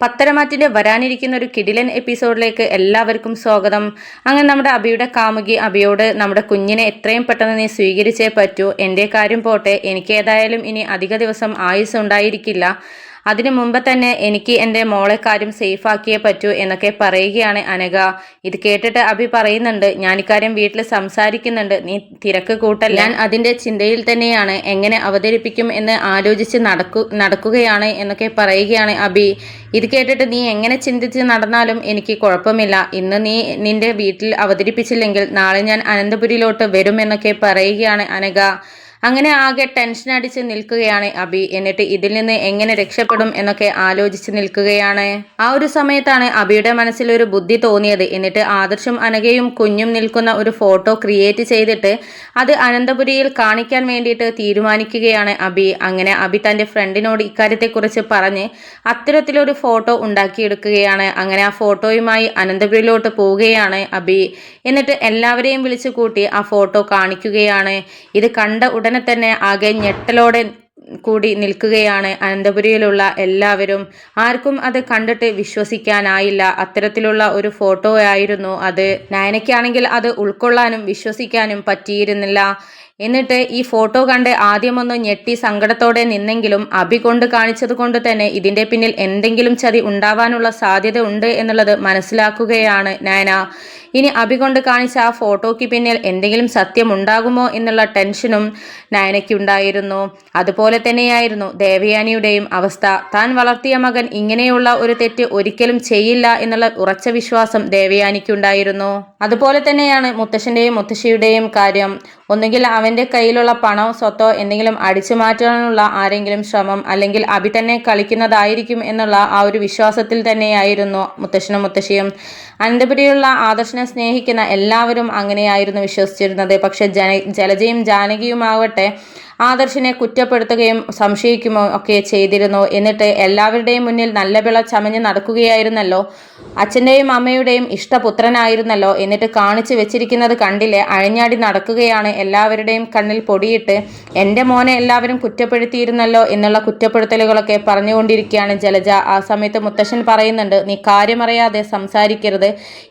പത്തരമാറ്റിന്റെ വരാനിരിക്കുന്ന ഒരു കിടിലൻ എപ്പിസോഡിലേക്ക് എല്ലാവർക്കും സ്വാഗതം. അങ്ങനെ നമ്മുടെ അബിയുടെ കാമുകി അബിയോട് നമ്മുടെ കുഞ്ഞിനെ എത്രയും പെട്ടെന്ന് നീ സ്വീകരിച്ചേ പറ്റൂ. എന്റെ കാര്യം പോട്ടെ. എനിക്ക് ഏതായാലും ഇനി അധിക ദിവസം ആയുസ് ഉണ്ടായിരിക്കില്ല അതിനു മുമ്പ് തന്നെ എനിക്ക് എന്റെ മോളെ കാര്യം സേഫ് ആക്കിയേ പറ്റൂ എന്നൊക്കെ പറയുകയാണ് അനഘ. ഇത് കേട്ടിട്ട് അഭി പറയുന്നുണ്ട് ഞാൻ ഇക്കാര്യം വീട്ടിൽ സംസാരിക്കുന്നുണ്ട് നീ തിരക്ക് കൂട്ടല്ല? ഞാൻ അതിന്റെ ചിന്തയിൽ തന്നെയാണ് എങ്ങനെ അവതരിപ്പിക്കും എന്ന് ആലോചിച്ച് നടക്കു നടക്കുകയാണ് എന്നൊക്കെ പറയുകയാണ് അഭി. ഇത് കേട്ടിട്ട് നീ എങ്ങനെ ചിന്തിച്ച് നടന്നാലും എനിക്ക് കുഴപ്പമില്ല. ഇന്ന് നീ നിന്റെ വീട്ടിൽ അവതരിപ്പിച്ചില്ലെങ്കിൽ നാളെ ഞാൻ അനന്തപുരിയിലോട്ട് വരുമെന്നൊക്കെ പറയുകയാണ് അനഘ. അങ്ങനെ ആകെ ടെൻഷൻ അടിച്ച് നിൽക്കുകയാണ് അബി. എന്നിട്ട് ഇതിൽ നിന്ന് എങ്ങനെ രക്ഷപ്പെടും എന്നൊക്കെ ആലോചിച്ച് നിൽക്കുകയാണ്. ആ ഒരു സമയത്താണ് അബിയുടെ മനസ്സിൽ ഒരു ബുദ്ധി തോന്നിയത്. എന്നിട്ട് ആദർശം അനഘയും കുഞ്ഞും നിൽക്കുന്ന ഒരു ഫോട്ടോ ക്രിയേറ്റ് ചെയ്തിട്ട് അത് അനന്തപുരിയിൽ കാണിക്കാൻ വേണ്ടിയിട്ട് തീരുമാനിക്കുകയാണ് അബി. അങ്ങനെ അബി തന്റെ ഫ്രണ്ടിനോട് ഇക്കാര്യത്തെക്കുറിച്ച് പറഞ്ഞ് അത്തരത്തിലൊരു ഫോട്ടോ ഉണ്ടാക്കിയെടുക്കുകയാണ്. അങ്ങനെ ആ ഫോട്ടോയുമായി അനന്തപുരിയിലോട്ട് പോവുകയാണ് അബി. എന്നിട്ട് എല്ലാവരെയും വിളിച്ചു കൂട്ടി ആ ഫോട്ടോ കാണിക്കുകയാണ്. ഇത് കണ്ട ഉടനെ തന്നെ ആകെ ഞെട്ടലോടെ കൂടി നിൽക്കുകയാണ് അനന്തപുരിയിലുള്ള എല്ലാവരും. ആർക്കും അത് കണ്ടിട്ട് വിശ്വസിക്കാനായില്ല. അത്തരത്തിലുള്ള ഒരു ഫോട്ടോ ആയിരുന്നു അത്. നയനയ്ക്കാണെങ്കിൽ അത് ഉൾക്കൊള്ളാനും വിശ്വസിക്കാനും പറ്റിയിരുന്നില്ല. എന്നിട്ട് ഈ ഫോട്ടോ കണ്ട് ആദ്യമൊന്ന് ഞെട്ടി സങ്കടത്തോടെ നിന്നെങ്കിലും അഭി കൊണ്ട് കാണിച്ചത് കൊണ്ട് തന്നെ ഇതിന്റെ പിന്നിൽ എന്തെങ്കിലും ചതി ഉണ്ടാവാനുള്ള സാധ്യത ഉണ്ട് എന്നുള്ളത് മനസ്സിലാക്കുകയാണ് നയന. ഇനി അഭി കൊണ്ട് കാണിച്ച ആ ഫോട്ടോയ്ക്ക് പിന്നിൽ എന്തെങ്കിലും സത്യം ഉണ്ടാകുമോ എന്നുള്ള ടെൻഷനും നയനയ്ക്കുണ്ടായിരുന്നു അതുപോലെ തന്നെയായിരുന്നു ദേവയാനിയുടെയും അവസ്ഥ. താൻ വളർത്തിയ മകൻ ഇങ്ങനെയുള്ള ഒരു തെറ്റ് ഒരിക്കലും ചെയ്യില്ല എന്നുള്ള ഉറച്ച വിശ്വാസം ദേവയാനിക്കുണ്ടായിരുന്നു അതുപോലെ തന്നെയാണ് മുത്തശ്ശന്റെയും മുത്തശ്ശിയുടെയും കാര്യം. ഒന്നുകിൽ അവന്റെ കയ്യിലുള്ള പണോ സ്വത്തോ എന്തെങ്കിലും അടിച്ചു മാറ്റാനുള്ള ആരെങ്കിലും ശ്രമം അല്ലെങ്കിൽ അഭി തന്നെ കളിക്കുന്നതായിരിക്കും എന്നുള്ള ആ ഒരു വിശ്വാസത്തിൽ തന്നെയായിരുന്നു മുത്തശ്ശനും മുത്തശ്ശിയും. അനന്തപുരിയുള്ള ആദർശനെ സ്നേഹിക്കുന്ന എല്ലാവരും അങ്ങനെയായിരുന്നു വിശ്വസിച്ചിരുന്നത്. പക്ഷെ ജന ജലജയും ജാനകിയുമാവട്ടെ ആദർശിനെ കുറ്റപ്പെടുത്തുകയും സംശയിക്കുമോ ഒക്കെ ചെയ്തിരുന്നു. എന്നിട്ട് എല്ലാവരുടെയും മുന്നിൽ നല്ല വിള ചമഞ്ഞ് നടക്കുകയായിരുന്നല്ലോ. അച്ഛന്റെയും അമ്മയുടെയും ഇഷ്ടപുത്രനായിരുന്നല്ലോ. എന്നിട്ട് കാണിച്ചു വെച്ചിരിക്കുന്നത് കണ്ടില്ലേ? അഴിഞ്ഞാടി നടക്കുകയാണ്. എല്ലാവരുടെയും കണ്ണിൽ പൊടിയിട്ട് എന്റെ മോനെ എല്ലാവരും കുറ്റപ്പെടുത്തിയിരുന്നല്ലോ എന്നുള്ള കുറ്റപ്പെടുത്തലുകളൊക്കെ പറഞ്ഞുകൊണ്ടിരിക്കുകയാണ് ജലജ. ആ സമയത്ത് മുത്തശ്ശൻ പറയുന്നുണ്ട് നീ കാര്യമറിയാതെ സംസാരിക്കരുത്.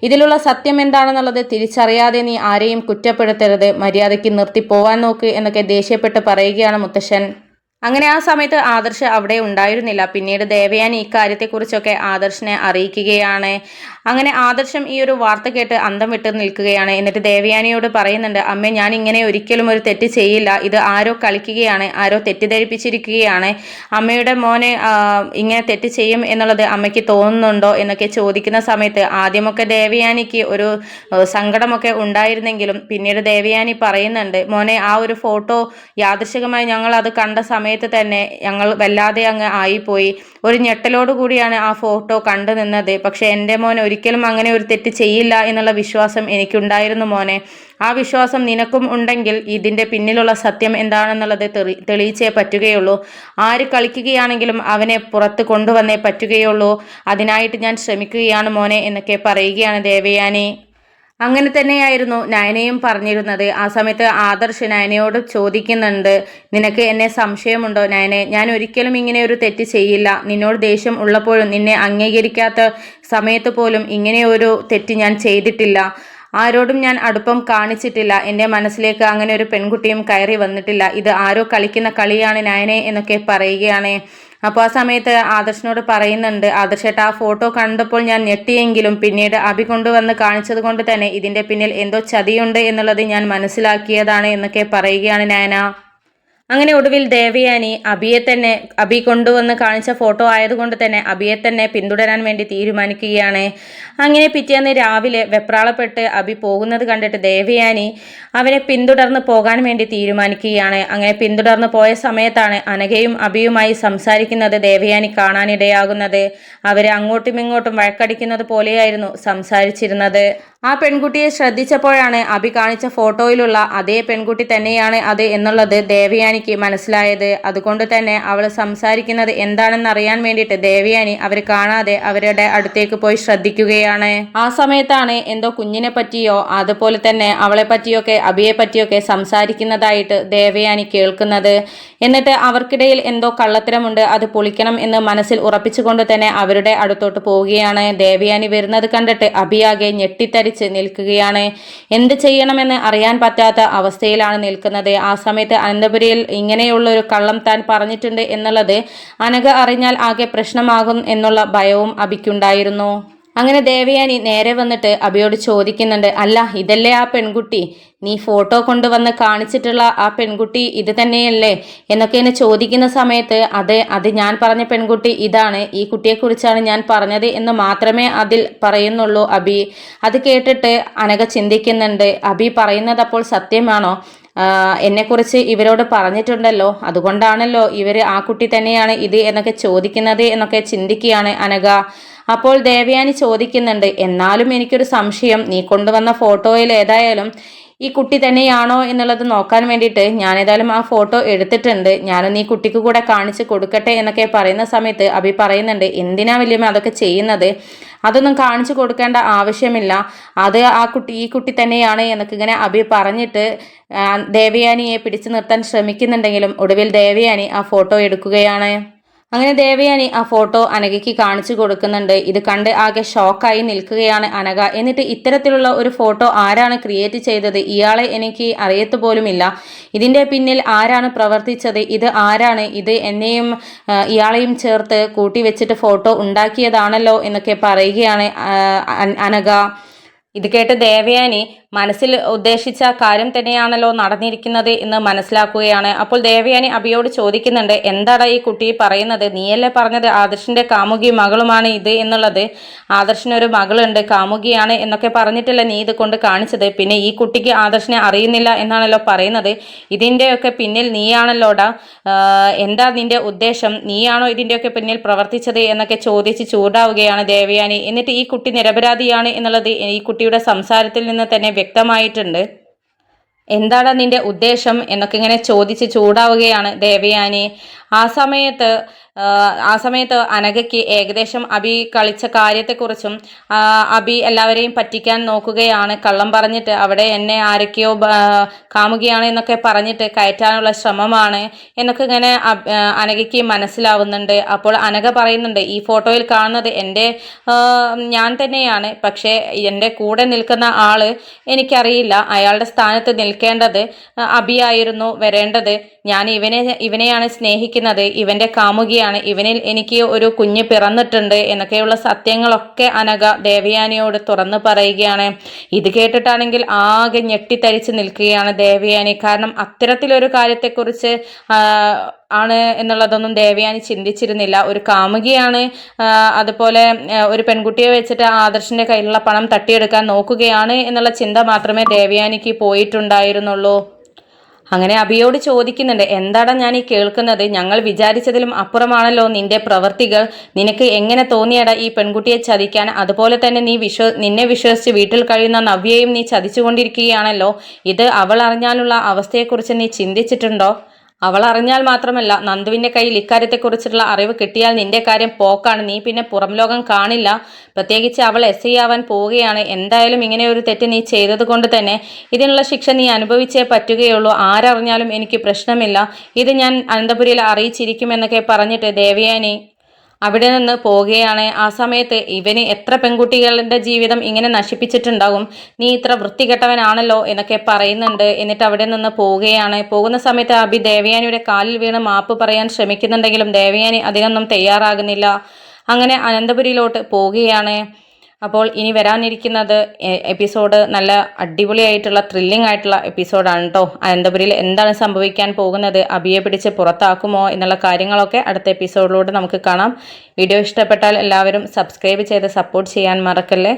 ഇതിലുള്ള സത്യം എന്താണെന്നുള്ളത് തിരിച്ചറിയാതെ നീ ആരെയും കുറ്റപ്പെടുത്തരുത്. മര്യാദയ്ക്ക് നിർത്തി പോവാൻ നോക്ക് എന്നൊക്കെ ദേഷ്യപ്പെട്ട് പറയുകയാണ് മുത്തശ്ശൻ. അങ്ങനെ ആ സമയത്ത് ആദർശ് അവിടെ ഉണ്ടായിരുന്നില്ല. പിന്നീട് ദേവയാനി ഇക്കാര്യത്തെക്കുറിച്ചൊക്കെ ആദർശിനെ അറിയിക്കുകയാണ്. അങ്ങനെ ആദർശം ഈ ഒരു വാർത്ത കേട്ട് അന്തം വിട്ട് നിൽക്കുകയാണ്. എന്നിട്ട് ദേവയാനിയോട് പറയുന്നുണ്ട് അമ്മ ഞാൻ ഇങ്ങനെ ഒരിക്കലും ഒരു തെറ്റ് ചെയ്യില്ല. ഇത് ആരോ കളിക്കുകയാണ് ആരോ തെറ്റിദ്ധരിപ്പിച്ചിരിക്കുകയാണ്. അമ്മയുടെ മോനെ ഇങ്ങനെ തെറ്റ് ചെയ്യും എന്നുള്ളത് അമ്മയ്ക്ക് തോന്നുന്നുണ്ടോ? എന്നൊക്കെ ചോദിക്കുന്ന സമയത്ത് ആദ്യമൊക്കെ ദേവയാനിക്ക് ഒരു സങ്കടമൊക്കെ ഉണ്ടായിരുന്നെങ്കിലും പിന്നീട് ദേവയാനി പറയുന്നുണ്ട് മോനെ ആ ഒരു ഫോട്ടോ യാദൃശികമായി ഞങ്ങൾ അത് കണ്ട സമയത്ത് തന്നെ ഞങ്ങൾ വല്ലാതെ അങ്ങ് ആയിപ്പോയി. ഒരു ഞെട്ടലോടു കൂടിയാണ് ആ ഫോട്ടോ കണ്ടു നിന്നത്. പക്ഷെ എന്റെ മോൻ ഒരിക്കലും അങ്ങനെ ഒരു തെറ്റ് ചെയ്യില്ല എന്നുള്ള വിശ്വാസം എനിക്കുണ്ടായിരുന്നു മോനെ. ആ വിശ്വാസം നിനക്കും ഉണ്ടെങ്കിൽ ഇതിന്റെ പിന്നിലുള്ള സത്യം എന്താണെന്നുള്ളത് തെളി തെളിയിച്ചേ പറ്റുകയുള്ളൂ. ആര് കളിക്കുകയാണെങ്കിലും അവനെ പുറത്ത് കൊണ്ടുവന്നേ പറ്റുകയുള്ളൂ. അതിനായിട്ട് ഞാൻ ശ്രമിക്കുകയാണ് മോനെ എന്നൊക്കെ പറയുകയാണ് ദേവയാനി. അങ്ങനെ തന്നെയായിരുന്നു നയനയും പറഞ്ഞിരുന്നത്. ആ സമയത്ത് ആദർശ് നയനയോട് ചോദിക്കുന്നുണ്ട് നിനക്ക് എന്നെ സംശയമുണ്ടോ നയനെ? ഞാൻ ഒരിക്കലും ഇങ്ങനെ ഒരു തെറ്റ് ചെയ്യില്ല. നിന്നോട് ദേഷ്യം ഉള്ളപ്പോഴും നിന്നെ അംഗീകരിക്കാത്ത സമയത്ത് പോലും ഇങ്ങനെ ഒരു തെറ്റ് ഞാൻ ചെയ്തിട്ടില്ല. ആരോടും ഞാൻ അടുപ്പം കാണിച്ചിട്ടില്ല. എന്റെ മനസ്സിലേക്ക് അങ്ങനെ ഒരു പെൺകുട്ടിയും കയറി വന്നിട്ടില്ല. ഇത് ആരോ കളിക്കുന്ന കളിയാണ് നയനെ എന്നൊക്കെ പറയുകയാണ്. അപ്പോൾ ആ സമയത്ത് ആദർശനോട് പറയുന്നുണ്ട് ആദർശേട്ട ആ ഫോട്ടോ കണ്ടപ്പോൾ ഞാൻ ഞെട്ടിയെങ്കിലും പിന്നീട് അഭി കൊണ്ടുവന്ന് കാണിച്ചത് കൊണ്ട് തന്നെ ഇതിന്റെ പിന്നിൽ എന്തോ ചതിയുണ്ട് എന്നുള്ളത് ഞാൻ മനസ്സിലാക്കിയതാണ് എന്നൊക്കെ പറയുകയാണ് നയന. അങ്ങനെ ഒടുവിൽ ദേവയാനി അബിയെ തന്നെ അബി കൊണ്ടുവന്ന് കാണിച്ച ഫോട്ടോ ആയതുകൊണ്ട് തന്നെ അബിയെ തന്നെ പിന്തുടരാൻ വേണ്ടി തീരുമാനിക്കുകയാണ്. അങ്ങനെ പിറ്റേന്ന് രാവിലെ വെപ്രാളപ്പെട്ട് അബി പോകുന്നത് കണ്ടിട്ട് ദേവയാനി അവനെ പിന്തുടർന്ന് പോകാൻ വേണ്ടി തീരുമാനിക്കുകയാണ്. അങ്ങനെ പിന്തുടർന്ന് പോയ സമയത്താണ് അനഘയും അബിയുമായി സംസാരിക്കുന്നത് ദേവയാനി കാണാനിടയാകുന്നത്. അവരെ അങ്ങോട്ടും ഇങ്ങോട്ടും വഴക്കടിക്കുന്നത് പോലെയായിരുന്നു സംസാരിച്ചിരുന്നത്. ആ പെൺകുട്ടിയെ ശ്രദ്ധിച്ചപ്പോഴാണ് അഭി കാണിച്ച ഫോട്ടോയിലുള്ള അതേ പെൺകുട്ടി തന്നെയാണ് അത് എന്നുള്ളത് ദേവയാനിക്ക് മനസ്സിലായത്. അതുകൊണ്ട് തന്നെ അവൾ സംസാരിക്കുന്നത് എന്താണെന്ന് അറിയാൻ വേണ്ടിയിട്ട് ദേവയാനി അവർ കാണാതെ അവരുടെ അടുത്തേക്ക് പോയി ശ്രദ്ധിക്കുകയാണ്. ആ സമയത്താണ് എന്തോ കുഞ്ഞിനെ പറ്റിയോ അതുപോലെ തന്നെ അവളെ പറ്റിയൊക്കെ അഭിയെ പറ്റിയൊക്കെ സംസാരിക്കുന്നതായിട്ട് ദേവയാനി കേൾക്കുന്നത്. എന്നിട്ട് അവർക്കിടയിൽ എന്തോ കള്ളത്തരമുണ്ട് അത് പൊളിക്കണം എന്ന് മനസ്സിൽ ഉറപ്പിച്ചുകൊണ്ട് തന്നെ അവരുടെ അടുത്തോട്ട് പോവുകയാണ്. ദേവയാനി വരുന്നത് കണ്ടിട്ട് അഭിയാകെ ഞെട്ടിത്തരിച്ച് നിൽക്കുകയാണ്. എന്ത് ചെയ്യണമെന്ന് അറിയാൻ പറ്റാത്ത അവസ്ഥയിലാണ് നിൽക്കുന്നത്. ആ സമയത്ത് അനന്തപുരിയിൽ ഇങ്ങനെയുള്ള ഒരു കള്ളം താൻ പറഞ്ഞിട്ടുണ്ട് എന്നുള്ളത് അനഘ അറിഞ്ഞാൽ ആകെ പ്രശ്നമാകും എന്നുള്ള ഭയവും അബിക്കുണ്ടായിരുന്നു. അങ്ങനെ ദേവയാനി നേരെ വന്നിട്ട് അബിയോട് ചോദിക്കുന്നുണ്ട് അല്ല ഇതല്ലേ ആ പെൺകുട്ടി? നീ ഫോട്ടോ കൊണ്ടുവന്ന് കാണിച്ചിട്ടുള്ള ആ പെൺകുട്ടി ഇത് തന്നെയല്ലേ? എന്നൊക്കെ എന്നെ ചോദിക്കുന്ന സമയത്ത് അതെ അത് ഞാൻ പറഞ്ഞ പെൺകുട്ടി ഇതാണ് ഈ കുട്ടിയെക്കുറിച്ചാണ് ഞാൻ പറഞ്ഞത് എന്ന് മാത്രമേ അതിൽ പറയുന്നുള്ളൂ അബി. അത് കേട്ടിട്ട് അനക ചിന്തിക്കുന്നുണ്ട് അബി പറയുന്നത് അപ്പോൾ സത്യമാണോ? എന്നെക്കുറിച്ച് ഇവരോട് പറഞ്ഞിട്ടുണ്ടല്ലോ അതുകൊണ്ടാണല്ലോ ഇവർ ആ കുട്ടി തന്നെയാണ് ഇത് എന്നൊക്കെ ചോദിക്കുന്നത് എന്നൊക്കെ ചിന്തിക്കുകയാണ് അനഘ. അപ്പോൾ ദേവയാനി ചോദിക്കുന്നുണ്ട് എന്നാലും എനിക്കൊരു സംശയം. നീ കൊണ്ടുവന്ന ഫോട്ടോയിൽ ഏതായാലും ഈ കുട്ടി തന്നെയാണോ എന്നുള്ളത് നോക്കാൻ വേണ്ടിയിട്ട് ഞാൻ ഏതായാലും ആ ഫോട്ടോ എടുത്തിട്ടുണ്ട്. ഞാനൊന്ന് ഈ കുട്ടിക്ക് കൂടെ കാണിച്ച് കൊടുക്കട്ടെ എന്നൊക്കെ പറയുന്ന സമയത്ത് അഭി പറയുന്നുണ്ട് എന്തിനാ വല്യമ്മ അതൊക്കെ ചെയ്യുന്നത്? അതൊന്നും കാണിച്ചു കൊടുക്കേണ്ട ആവശ്യമില്ല. അത് ആ കുട്ടി ഈ കുട്ടി തന്നെയാണ് എന്നൊക്കെ ഇങ്ങനെ അഭി പറഞ്ഞിട്ട് ദേവയാനിയെ പിടിച്ചു നിർത്താൻ ശ്രമിക്കുന്നുണ്ടെങ്കിലും ഒടുവിൽ ദേവയാനി ആ ഫോട്ടോ എടുക്കുകയാണ്. അങ്ങനെ ദേവയാനി ആ ഫോട്ടോ അനഘയ്ക്ക് കാണിച്ചു കൊടുക്കുന്നുണ്ട്. ഇത് കണ്ട് ആകെ ഷോക്കായി നിൽക്കുകയാണ് അനഘ. എന്നിട്ട് ഇത്തരത്തിലുള്ള ഒരു ഫോട്ടോ ആരാണ് ക്രിയേറ്റ് ചെയ്തത്? ഇയാളെ എനിക്ക് അറിയത്തു പോലുമില്ല ഇതിന്റെ പിന്നിൽ ആരാണ് പ്രവർത്തിച്ചത്? ഇത് ആരാണ്? ഇത് എന്നെയും ഇയാളെയും ചേർത്ത് കൂട്ടി വെച്ചിട്ട് ഫോട്ടോ ഉണ്ടാക്കിയതാണല്ലോ എന്നൊക്കെ പറയുകയാണ് അനഘ. ഇത് കേട്ട് ദേവയാനി മനസ്സിൽ ഉദ്ദേശിച്ച കാര്യം തന്നെയാണല്ലോ നടന്നിരിക്കുന്നത് എന്ന് മനസ്സിലാക്കുകയാണ്. അപ്പോൾ ദേവയാനി അഭിയോട് ചോദിക്കുന്നുണ്ട് എന്താടാ ഈ കുട്ടി പറയുന്നത്? നീയല്ലേ പറഞ്ഞത് ആദർശിന്റെ കാമുകി മകളുമാണ് ഇത് എന്നുള്ളത്? ആദർശിനൊരു മകളുണ്ട് കാമുകിയാണ് എന്നൊക്കെ പറഞ്ഞിട്ടല്ലേ നീ ഇത് കൊണ്ട് കാണിച്ചത്? പിന്നെ ഈ കുട്ടിക്ക് ആദർശിനെ അറിയുന്നില്ല എന്നാണല്ലോ പറയുന്നത്. ഇതിന്റെയൊക്കെ പിന്നിൽ നീയാണല്ലോടാ. എന്താ നിന്റെ ഉദ്ദേശം? നീയാണോ ഇതിന്റെയൊക്കെ പിന്നിൽ പ്രവർത്തിച്ചത്? എന്നൊക്കെ ചോദിച്ച് ചൂടാവുകയാണ് ദേവയാനി. എന്നിട്ട് ഈ കുട്ടി നിരപരാധിയാണ് എന്നുള്ളത് ഈ കുട്ടിയുടെ സംസാരത്തിൽ നിന്ന് തന്നെ വ്യക്തമായിട്ടുണ്ട്. എന്താണ് നിന്റെ ഉദ്ദേശം? എന്നൊക്കെ ഇങ്ങനെ ചോദിച്ച് ചൂടാവുകയാണ് ദേവയാനി. ആ സമയത്ത് ആ സമയത്ത് അനഘയ്ക്ക് ഏകദേശം അബി കളിച്ച കാര്യത്തെക്കുറിച്ചും അബി എല്ലാവരെയും പറ്റിക്കാൻ നോക്കുകയാണ്. കള്ളം പറഞ്ഞിട്ട് അവിടെ എന്നെ ആരൊക്കെയോ കാമുകയാണ് എന്നൊക്കെ പറഞ്ഞിട്ട് കയറ്റാനുള്ള ശ്രമമാണ് എന്നൊക്കെ ഇങ്ങനെ അനഘയ്ക്ക് മനസ്സിലാവുന്നുണ്ട്. അപ്പോൾ അനഘ പറയുന്നുണ്ട് ഈ ഫോട്ടോയിൽ കാണുന്നത് എന്റെ ഞാൻ തന്നെയാണ്. പക്ഷേ എന്റെ കൂടെ നിൽക്കുന്ന ആൾ എനിക്കറിയില്ല. അയാളുടെ സ്ഥാനത്ത് നിൽക്കേണ്ടത് അബിയായിരുന്നു വരേണ്ടത്. ഞാൻ ഇവനെ ഇവനെയാണ് സ്നേഹിക്കുന്നത് ഇവന്റെ കാമുകിയാണ്. ഇവനിൽ എനിക്ക് ഒരു കുഞ്ഞ് പിറന്നിട്ടുണ്ട് എന്നൊക്കെയുള്ള സത്യങ്ങളൊക്കെ അനഘ ദേവയാനിയോട് തുറന്നു പറയുകയാണ്. ഇത് കേട്ടിട്ടാണെങ്കിൽ ആകെ ഞെട്ടിത്തരിച്ച് നിൽക്കുകയാണ് ദേവയാനി. കാരണം അത്തരത്തിലൊരു കാര്യത്തെക്കുറിച്ച് ആണ് എന്നുള്ളതൊന്നും ദേവയാനി ചിന്തിച്ചിരുന്നില്ല. ഒരു കാമുകിയാണ് അതുപോലെ ഒരു പെൺകുട്ടിയെ വെച്ചിട്ട് ആദർശിന്റെ കയ്യിലുള്ള പണം തട്ടിയെടുക്കാൻ നോക്കുകയാണ് എന്നുള്ള ചിന്ത മാത്രമേ ദേവയാനിക്ക് പോയിട്ടുണ്ടായിരുന്നുള്ളൂ. അങ്ങനെ അഭിയോട് ചോദിക്കുന്നുണ്ട് എന്താണ് ഞാൻ ഈ കേൾക്കുന്നത്? ഞങ്ങൾ വിചാരിച്ചതിലും അപ്പുറമാണല്ലോ നിന്റെ പ്രവൃത്തികൾ നിനക്ക് എങ്ങനെ തോന്നിയട ഈ പെൺകുട്ടിയെ ചതിക്കാൻ? അതുപോലെ തന്നെ നീ വിശ്വ നിന്നെ വിശ്വസിച്ച് വീട്ടിൽ കഴിയുന്ന നവ്യയും നീ ചതിച്ചുകൊണ്ടിരിക്കുകയാണല്ലോ. ഇത് അവൾ അറിഞ്ഞാലുള്ള അവസ്ഥയെക്കുറിച്ച് നീ ചിന്തിച്ചിട്ടുണ്ടോ? അവൾ അറിഞ്ഞാൽ മാത്രമല്ല നന്ദുവിന്റെ കയ്യിൽ ഇക്കാര്യത്തെക്കുറിച്ചുള്ള അറിവ് കിട്ടിയാൽ നിന്റെ കാര്യം പോക്കാണ്. നീ പിന്നെ പുറം ലോകം കാണില്ല. പ്രത്യേകിച്ച് അവൾ എസ് ഐ ആവാൻ പോവുകയാണ്. എന്തായാലും ഇങ്ങനെ ഒരു തെറ്റ് നീ ചെയ്തത് കൊണ്ട് തന്നെ ഇതിനുള്ള ശിക്ഷ നീ അനുഭവിച്ചേ പറ്റുകയുള്ളൂ. ആരറിഞ്ഞാലും എനിക്ക് പ്രശ്നമില്ല. ഇത് ഞാൻ അനന്തപുരിയിൽ അറിയിച്ചിരിക്കുമെന്നൊക്കെ പറഞ്ഞിട്ട് ദേവയാനി അവിടെ നിന്ന് പോവുകയാണ്. ആ സമയത്ത് ഇവന് എത്ര പെൺകുട്ടികളുടെ ജീവിതം ഇങ്ങനെ നശിപ്പിച്ചിട്ടുണ്ടാകും? നീ ഇത്ര വൃത്തികെട്ടവനാണല്ലോ എന്നൊക്കെ പറയുന്നുണ്ട്. എന്നിട്ട് അവിടെ നിന്ന് പോവുകയാണ്. പോകുന്ന സമയത്ത് അബി ദേവയാനിയുടെ കാലിൽ വീണ് മാപ്പ് പറയാൻ ശ്രമിക്കുന്നുണ്ടെങ്കിലും ദേവയാനി അതിനൊന്നും തയ്യാറാകുന്നില്ല. അങ്ങനെ അനന്തപുരിയിലോട്ട് പോവുകയാണ്. അപ്പോൾ ഇനി വരാനിരിക്കുന്നത് എപ്പിസോഡ് നല്ല അടിപൊളിയായിട്ടുള്ള ത്രില്ലിംഗ് ആയിട്ടുള്ള എപ്പിസോഡാണ് കേട്ടോ അനന്തപുരിയിൽ എന്താണ് സംഭവിക്കാൻ പോകുന്നത് അബിയെ പിടിച്ച് പുറത്താക്കുമോ എന്നുള്ള കാര്യങ്ങളൊക്കെ അടുത്ത എപ്പിസോഡിലൂടെ നമുക്ക് കാണാം. വീഡിയോ ഇഷ്ടപ്പെട്ടാൽ എല്ലാവരും സബ്സ്ക്രൈബ് ചെയ്ത് സപ്പോർട്ട് ചെയ്യാൻ മറക്കല്ലേ?